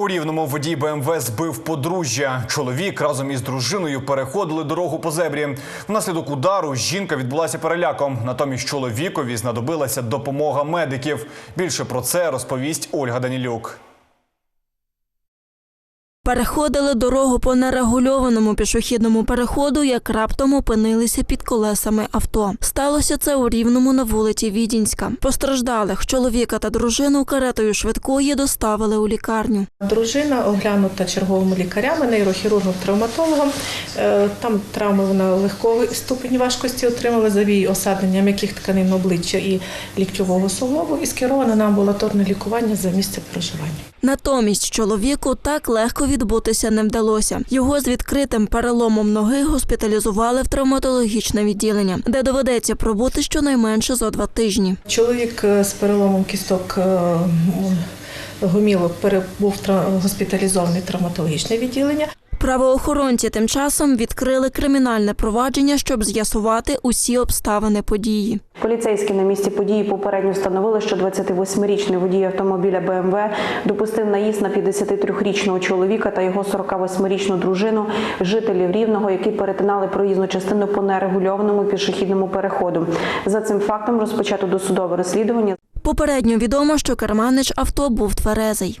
У рівному водій БМВ збив подружжя. Чоловік разом із дружиною переходили дорогу по зебрі. Внаслідок удару жінка відбулася переляком. Натомість чоловікові знадобилася допомога медиків. Більше про це розповість Ольга Данілюк. Переходили дорогу по нерегульованому пішохідному переходу, як раптом опинилися під колесами авто. Сталося це у рівному на вулиці Відінська. Постраждалих чоловіка та дружину каретою швидкої доставили у лікарню. Дружина оглянута черговими лікарями, нейрохірургом, травматологом. Е, Там травми вона легкого ступені важкості отримала завій осаднення м'яких тканин обличчя і ліктьового суглобу і скерована на амбулаторне лікування за місце проживання. Натомість чоловіку так легко відбутися не вдалося. Його з відкритим переломом ноги госпіталізували в травматологічне відділення, де доведеться пробути щонайменше за два тижні. Чоловік е, з переломом кісток е, гомілок перебув госпіталізований травматологічне відділення. Правоохоронці тим часом відкрили кримінальне провадження, щоб з'ясувати усі обставини події. Поліцейські на місці події попередньо встановили, що 28-річний водій автомобіля БМВ допустив наїзд на 53-річного чоловіка та його 48-річну дружину, жителів Рівного, які перетинали проїзну частину по нерегульованому пішохідному переходу. За цим фактом розпочато досудове розслідування. Попередньо відомо, що керманич авто був тверезий.